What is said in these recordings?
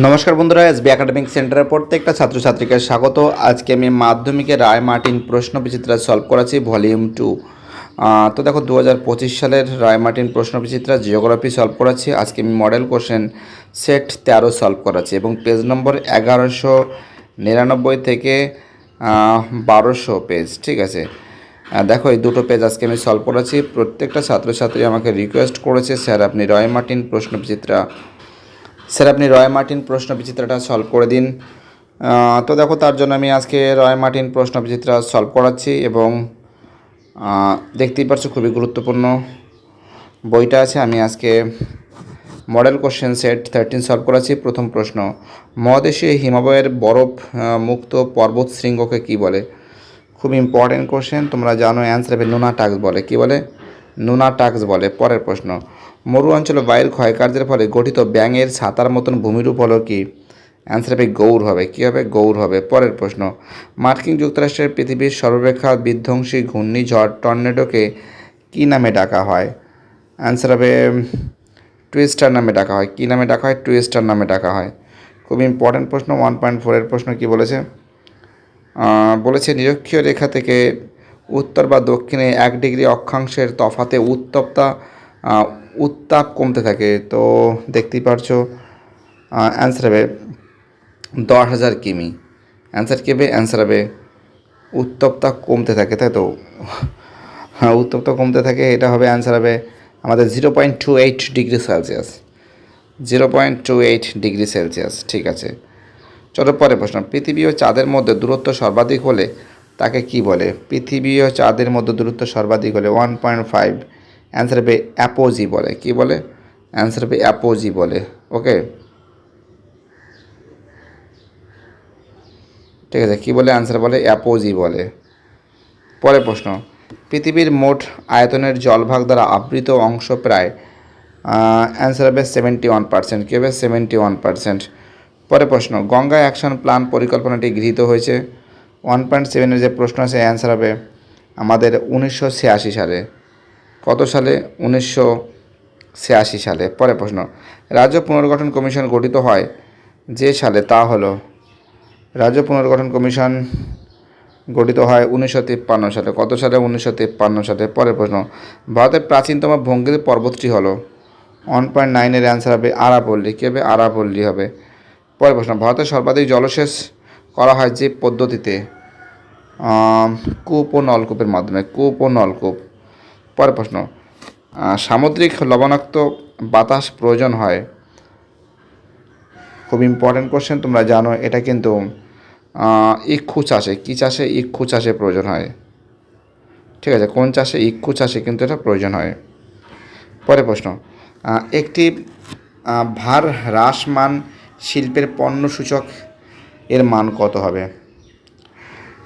নমস্কার বন্ধুরা SB academic সেন্টারের প্রত্যেকটা ছাত্রছাত্রীকে স্বাগত। আজকে আমি মাধ্যমিকের রায় মার্টিন প্রশ্ন বিচিত্রা সলভ করাচ্ছি ভলিউম টু তো দেখো দু হাজার পঁচিশ সালের রায় মার্টিন প্রশ্ন বিচিত্রা জিওগ্রাফি সলভ করাচ্ছি। আজকে আমি মডেল কোশ্চেন সেট তেরো সলভ করাচ্ছি এবং পেজ নম্বর এগারোশো নিরানব্বই থেকে বারোশো পেজ ঠিক আছে? দেখো, এই দুটো পেজ আজকে আমি সলভ করাচ্ছি। প্রত্যেকটা ছাত্রছাত্রী আমাকে রিকোয়েস্ট করেছে, স্যার, আপনি রয় মার্টিন প্রশ্ন বিচিত্রা স্যার, আপনি রয় মার্টিন প্রশ্ন বিচিত্রাটা সলভ করে দিন। তো দেখো, তার জন্য আমি আজকে রয় মার্টিন প্রশ্ন বিচিত্রা সলভ করাচ্ছি এবং দেখতেই পারছ খুবই গুরুত্বপূর্ণ। বইটা আছে, আমি আজকে model question set thirteen solve করাচ্ছি। প্রথম প্রশ্ন, মহাদেশে হিমালয়ের বরফ মুক্ত পর্বত শৃঙ্গকে কী বলে? খুব ইম্পর্টেন্ট কোশ্চেন তোমরা জানো অ্যান্সার হবে নুনা টাক্স বলে। কী বলে? নুনা টাক্স বলে। পরের প্রশ্ন মরু অঞ্চলে বায়ুর ক্ষয়কার্যের ফলে গঠিত ব্যাঙের ছাতার মতন ভূমিরূপ হলো কি? অ্যান্সার হবে গৌর হবে। কী হবে? গৌর হবে। পরের প্রশ্ন। মার্কিন যুক্তরাষ্ট্রের পৃথিবীর সর্বাপেক্ষা বিধ্বংসী ঘূর্ণিঝড় টর্নেডোকে কী নামে ডাকা হয়? অ্যান্সার হবে টুইস্টার নামে ডাকা হয়। কী নামে ডাকা হয়? টুইস্টার নামে ডাকা হয়। খুব ইম্পর্ট্যান্ট প্রশ্ন। ওয়ান পয়েন্ট ফোরের প্রশ্ন কী বলেছে? বলেছে, নিরক্ষীয় রেখা থেকে উত্তর বা দক্ষিণে এক ডিগ্রি অক্ষাংশের তফাতে উত্তপ্তা উত্তাপ কমতে থাকে। তো দেখতেই পারছ অ্যান্সার হবে দশ হাজার কিমি। অ্যান্সার কী হবে? অ্যান্সার হবে উত্তপ্তা কমতে থাকে, তাই তো? হ্যাঁ উত্তপ্তা কমতে থাকে, এটা হবে অ্যান্সার হবে আমাদের zero point two eight degree Celsius zero point two eight degree Celsius ঠিক আছে। চলো পরে প্রশ্ন, পৃথিবী ও চাঁদের মধ্যে দূরত্ব সর্বাধিক হলে তাকে কি বলে? পৃথিবী ও চাঁদের মধ্যে দূরত্ব সর্বাধিক হলে ওয়ান পয়েন্ট ফাইভ অ্যান্সার হবে অ্যাপোজি বলে। কি বলে? অ্যান্সার হবে অ্যাপোজি বলে। ওকে ঠিক আছে, কী বলে? অ্যান্সার বলে অ্যাপোজি বলে। পরের প্রশ্ন। পৃথিবীর মোট আয়তনের জলভাগ দ্বারা আবৃত অংশ প্রায় অ্যান্সার হবে সেভেন্টি ওয়ান পার্সেন্ট কী হবে? সেভেন্টি ওয়ান পার্সেন্ট পরে প্রশ্ন। গঙ্গা অ্যাকশন প্ল্যান পরিকল্পনাটি গৃহীত হয়েছে। ওয়ান পয়েন্ট সেভেনের যে প্রশ্ন আছে অ্যান্সার হবে আমাদের উনিশশো ছিয়াশি সালে। কত সালে? উনিশশো ছিয়াশি সালে। পরে প্রশ্ন। রাজ্য পুনর্গঠন কমিশন গঠিত হয় যে সালে? তা হলো, রাজ্য পুনর্গঠন কমিশন গঠিত হয় উনিশশো তিপ্পান্ন সালে। কত সালে? উনিশশো তিপ্পান্ন সালে। পরের প্রশ্ন। ভারতের প্রাচীনতম ভঙ্গির পর্বতটি হলো ওয়ান পয়েন্ট নাইনের অ্যান্সার হবে আরাপল্লী কী হবে আরাপল্লী হবে। পরের প্রশ্ন। ভারতের সর্বাধিক জলসেচ করা হয় যে পদ্ধতিতে? কূপ ও নলকূপের মাধ্যমে। কূপ ও নলকূপ। পরের প্রশ্ন সামুদ্রিক লবণাক্ত বাতাস প্রয়োজন হয়। খুব ইম্পর্ট্যান্ট কোশ্চেন তোমরা জানো, এটা কিন্তু ইক্ষু চাষে, কী চাষে ইক্ষু চাষে প্রয়োজন হয়? ঠিক আছে, কোন চাষে ইক্ষু চাষে কিন্তু এটা প্রয়োজন হয়? পরে প্রশ্ন একটি ভার হ্রাসমান শিল্পের পণ্য সূচক এর মান কত হবে?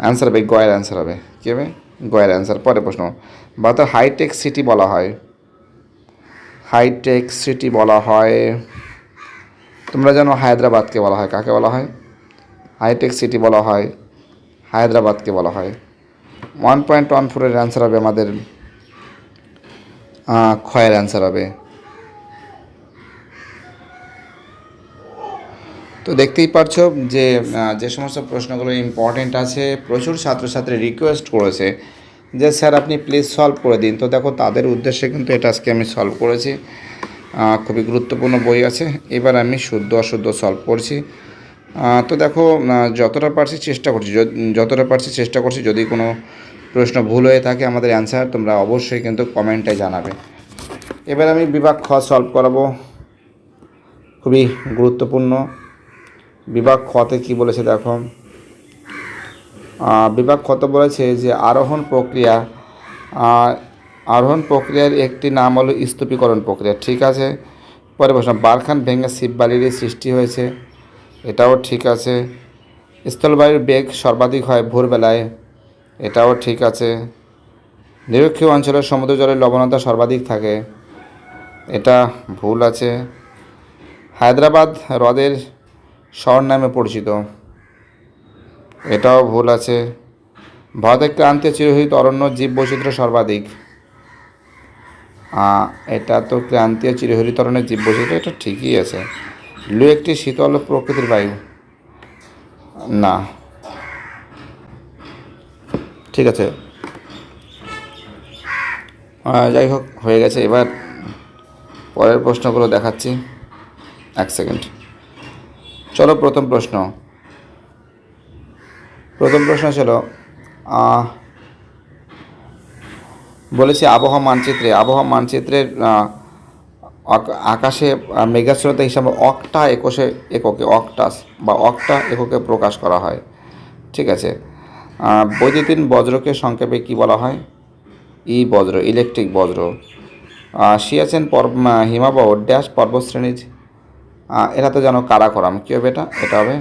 অ্যান্সার হবে, গয়ের অ্যান্সার হবে। কী হবে? গয়ের অ্যান্সার পরে প্রশ্ন ভারতের হাইটেক সিটি বলা হয়। হাইটেক সিটি বলা হয়, তোমরা জানো হায়দ্রাবাদকে বলা হয়। কাকে বলা হয়? হাইটেক সিটি বলা হয়, হায়দ্রাবাদকে বলা হয়। ওয়ান পয়েন্ট ওয়ান ফোরের অ্যান্সার হবে আমাদের ক্ষয়ের অ্যান্সার হবে। তো দেখতেই পারছ যে যে সমস্ত প্রশ্নগুলো ইম্পর্টেন্ট আছে, প্রচুর ছাত্রছাত্রী রিকোয়েস্ট করেছে। যে স্যার আপনি প্লিজ সলভ করে দিন। তো দেখো তাদের উদ্দেশ্যে কিন্তু এটা আজকে আমি সলভ করেছি। খুবই গুরুত্বপূর্ণ বই আছে। এবার আমি শুদ্ধ অশুদ্ধ সলভ করছি। তো দেখো যতটা পারছি চেষ্টা করছি। যতটা পারছি চেষ্টা করছি। যদি কোনো প্রশ্ন ভুল হয়ে থাকে আমাদের অ্যান্সার তোমরা অবশ্যই কিন্তু কমেন্টে জানাবে। এবার আমি বিভাগ খ সলভ করাবো। খুবই গুরুত্বপূর্ণ। বিভাগ খতে কি বলেছে দেখো। বিভাগ খত বলেছে যে আরোহণ প্রক্রিয়া আরোহণ প্রক্রিয়ার একটি নাম হলো স্তূপীকরণ প্রক্রিয়া, ঠিক আছে? পরে প্রশ্ন, বারখান ভেঙে শিববালিরই সৃষ্টি হয়েছে, এটাও ঠিক আছে। স্থলবায়ুর বেগ সর্বাধিক হয় ভোরবেলায়, এটাও ঠিক আছে। নিরক্ষীয় অঞ্চলের সমুদ্র জলের লবণতা সর্বাধিক থাকে, এটা ভুল আছে। হায়দ্রাবাদ হ্রদের শহর নামে পরিচিত। এটাও ভুল আছে। ভারতের ক্রান্তীয় চিরহিত অরণ্য জীব বৈচিত্র্য সর্বাধিক। এটা তো ক্রান্তীয় চিরহরিত অরণ্যের জীব বৈচিত্র্য, এটা ঠিকই আছে। লু একটি শীতল প্রকৃতির বায়ু। না। ঠিক আছে। যাই হোক, হয়ে গেছে। এবার পরের প্রশ্নগুলো দেখাচ্ছি। এক সেকেন্ড। চলো প্রথম প্রশ্ন। প্রথম প্রশ্ন ছিল বলেছি আবহাওয়া মানচিত্রে আবহাওয়া মানচিত্রের আকাশে মেঘাচ্ছন্নতা হিসাবে অক্টা একশে এককে অক্টাস বা অক্টা এককে প্রকাশ করা হয়। ঠিক আছে। বৈদ্যুতিন বজ্রকে সংক্ষেপে কী বলা হয়? ই বজ্র ইলেকট্রিক বজ্র। সিয়াচেন পর্ব হিমাবহ ড্যাশ পর্বতশ্রেণীর আহ, এটা তো যেন কারাকোরাম। কী হবে এটা? এটা হবে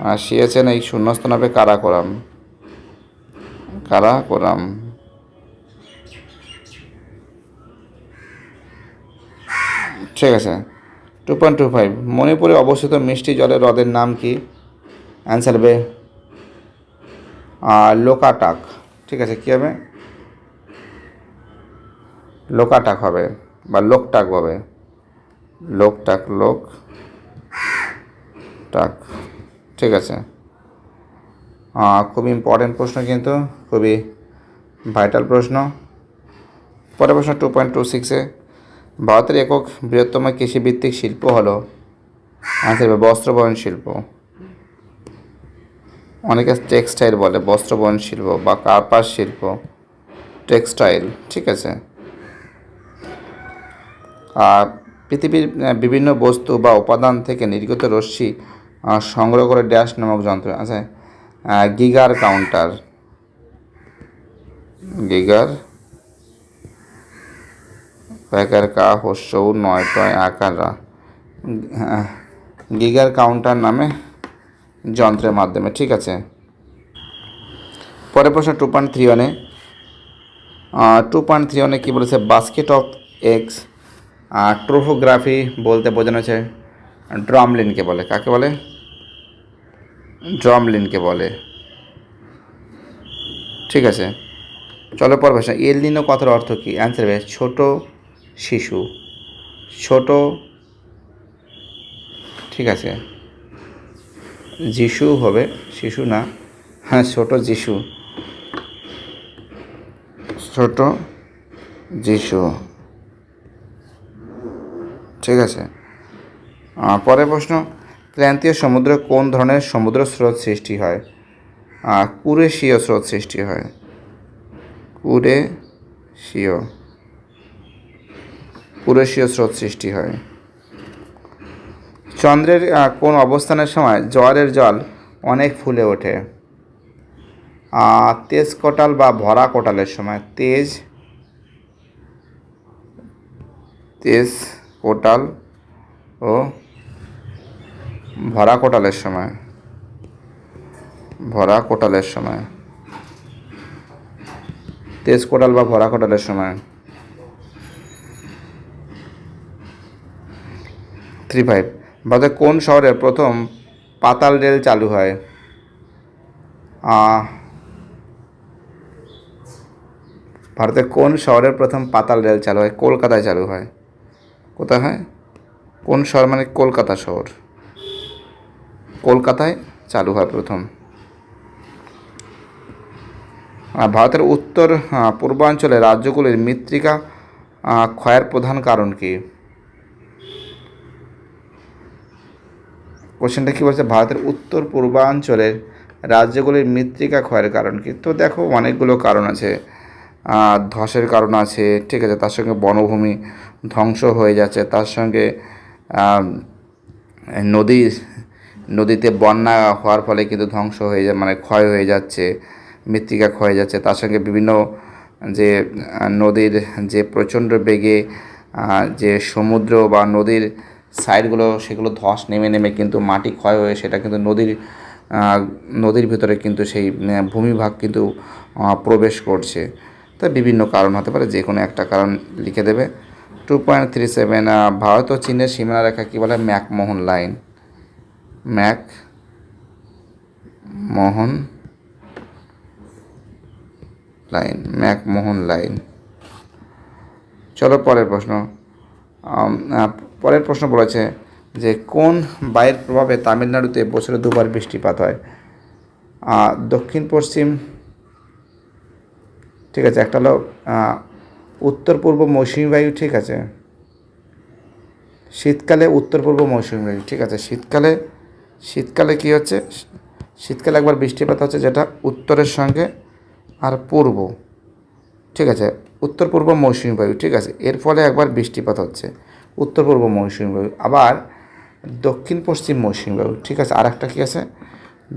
আহ, সিয়াচেন এই শূন্যস্থান হবে কারাকোরাম কারাকোরাম ঠিক আছে। টু পয়েন্ট টু ফাইভ মণিপুরে অবস্থিত মিষ্টি জলের হ্রদের নাম কি? অ্যান্সার হবে লোকাটাক। ঠিক আছে কী হবে? লোকাটাক হবে বা লোকটাক হবে। লোকটাক লোক টাক ঠিক আছে। খুব ইম্পর্টেন্ট প্রশ্ন কিন্তু, খুবই ভাইটাল প্রশ্ন। পরের প্রশ্ন টু পয়েন্ট টু সিক্সে ভারতের একক বৃহত্তম কৃষিভিত্তিক শিল্প হলো আনসার হবে বস্ত্রবয়ন শিল্প। অনেকে টেক্সটাইল বলে বস্ত্রবয়ন শিল্প বা কার্পাস শিল্প টেক্সটাইল ঠিক আছে। আর পৃথিবীর বিভিন্ন বস্তু বা উপাদান থেকে নির্গত রশ্মি সংগ্রহ করে ড্যাশ নামক যন্ত্র আহ, গিগার কাউন্টার গিগার প্যাকার কা হস্যৌ নয় টয় আকার। রা হ্যাঁ, গিগার কাউন্টার নামে যন্ত্রের মাধ্যমে ঠিক আছে? পরের প্রশ্ন টু পয়েন্ট থ্রি ওয়ানে টু পয়েন্ট থ্রি ওয়ানে কী বলেছে? বাস্কেট অফ এগস ট্রোফোগ্রাফি বলতে বোঝানো হচ্ছে ড্রামলিনকে বলে, কাকে বলে? ড্রামলিনকে বলে। ঠিক আছে। চলো পর ভাষা এলনিনো কথার অর্থ কী? অ্যান্সার হবে, ছোট শিশু। ছোট ঠিক আছে। যিশু হবে, শিশু না হ্যাঁ ছোট যিশু। ছোট যিশু। ঠিক আছে। পরের প্রশ্ন ক্রান্তীয় সমুদ্রে কোন ধরনের সমুদ্র স্রোত সৃষ্টি হয়? কুরেশীয় স্রোত সৃষ্টি হয়। কুরেশীয়। কুরেশীয় স্রোত সৃষ্টি হয়। চন্দ্রের কোন অবস্থানের সময় জোয়ারের জল অনেক ফুলে ওঠে? তেজ কোটাল বা ভরা কোটালের সময়। তেজ তেজ কোটাল ও ভরা কোটালের সময়। ভরা কোটালের সময়। তেজ কোটাল বা ভরা কোটালের সময়। থ্রি ফাইভ ভারতের কোন শহরে প্রথম পাতাল রেল চালু হয়? ভারতের কোন শহরের প্রথম পাতাল রেল চালু হয়? কলকাতায় চালু হয়। কোথায় হয়? কোন শহর মানে কলকাতা শহর? কলকাতায় চালু হয় প্রথম। ভারতের উত্তর পূর্বাঞ্চলে রাজ্যগুলির মৃত্তিকা ক্ষয়ের প্রধান কারণ কি? কোশ্চেনটা কী বলছে? ভারতের উত্তর পূর্বাঞ্চলের রাজ্যগুলির মৃত্তিকা ক্ষয়ের কারণ কি? তো দেখো, অনেকগুলো কারণ আছে। ধসের কারণ আছে, ঠিক আছে, তার সঙ্গে বনভূমি ধ্বংস হয়ে যাচ্ছে, তার সঙ্গে নদী নদীতে বন্যা হওয়ার ফলে কিন্তু ধ্বংস হয়ে যায় মানে ক্ষয় হয়ে যাচ্ছে, মৃত্তিকা ক্ষয় যাচ্ছে। তার সঙ্গে বিভিন্ন যে নদীর যে প্রচণ্ড বেগে যে সমুদ্র বা নদীর সাইডগুলো, সেগুলো ধস নেমে নেমে কিন্তু মাটি ক্ষয় হয়ে, সেটা কিন্তু নদীর নদীর ভিতরে কিন্তু সেই ভূমিভাগ কিন্তু প্রবেশ করছে। তাই বিভিন্ন কারণ হতে পারে যে কোনো একটা কারণ লিখে দেবে। Two point three seven Bharat ও চীনের সীমানা রেখা কী বলে? McMahon line. McMahon line McMahon line. চলো পরের প্রশ্ন। পরের প্রশ্ন বলেছে যে, কোন বায়ুর প্রভাবে তামিলনাড়ুতে বছরে দুবার বৃষ্টিপাত হয়? দক্ষিণ, পশ্চিম, ঠিক আছে, একটা হলো উত্তর, পূর্ব, মৌসুমী বায়ু, ঠিক আছে। শীতকালে উত্তর, পূর্ব, মৌসুমী বায়ু, ঠিক আছে। শীতকালে শীতকালে কী হচ্ছে? শীতকালে একবার বৃষ্টিপাত হচ্ছে যেটা উত্তরের সঙ্গে আর পূর্ব। ঠিক আছে? উত্তর, পূর্ব, মৌসুমী বায়ু। ঠিক আছে? এর ফলে একবার বৃষ্টিপাত হচ্ছে। উত্তর, পূর্ব, মৌসুমী বায়ু। আবার দক্ষিণ, পশ্চিম, মৌসুমী বায়ু। ঠিক আছে? আর একটা কী আছে?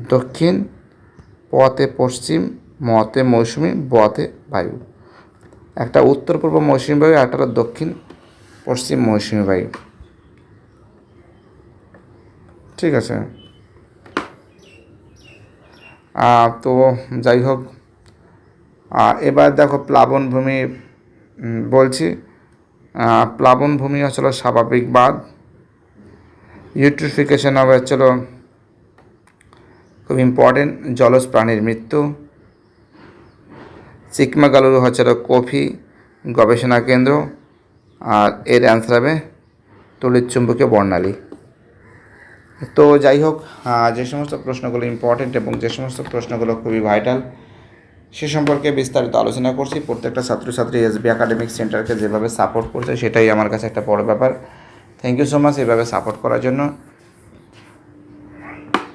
দক্ষিণ, পথে পশ্চিম, মতে মৌসুমী, বতে বায়ু। একটা উত্তর, পূর্ব, মৌসুমী বায়ু একটা দক্ষিণ, পশ্চিম, মৌসুমী বায়ু। ঠিক আছে। তো যাই হোক এবার দেখো প্লাবনভূমি বলছি প্লাবনভূমি হচ্ছিল স্বাভাবিক বাদ ইউট্রিফিকেশন হবে হচ্ছিল খুব ইম্পর্টেন্ট জলজ প্রাণীর মৃত্যু। চিকমাগালুরু হচ্ছিল কফি গবেষণা কেন্দ্র। আর এর অ্যান্সার হবে তড়িৎ চুম্বকীয় বর্ণালী। তো যাই হোক যে সমস্ত প্রশ্নগুলো ইম্পর্টেন্ট এবং যে সমস্ত প্রশ্নগুলো খুবই ভাইটাল সে সম্পর্কে বিস্তারিত আলোচনা করছি। প্রত্যেকটা ছাত্রছাত্রী এসবি একাডেমিক সেন্টারকে যেভাবে সাপোর্ট করছে, সেটাই আমার কাছে একটা বড় ব্যাপার। থ্যাংক ইউ সো মাচ এভাবে সাপোর্ট করার জন্য।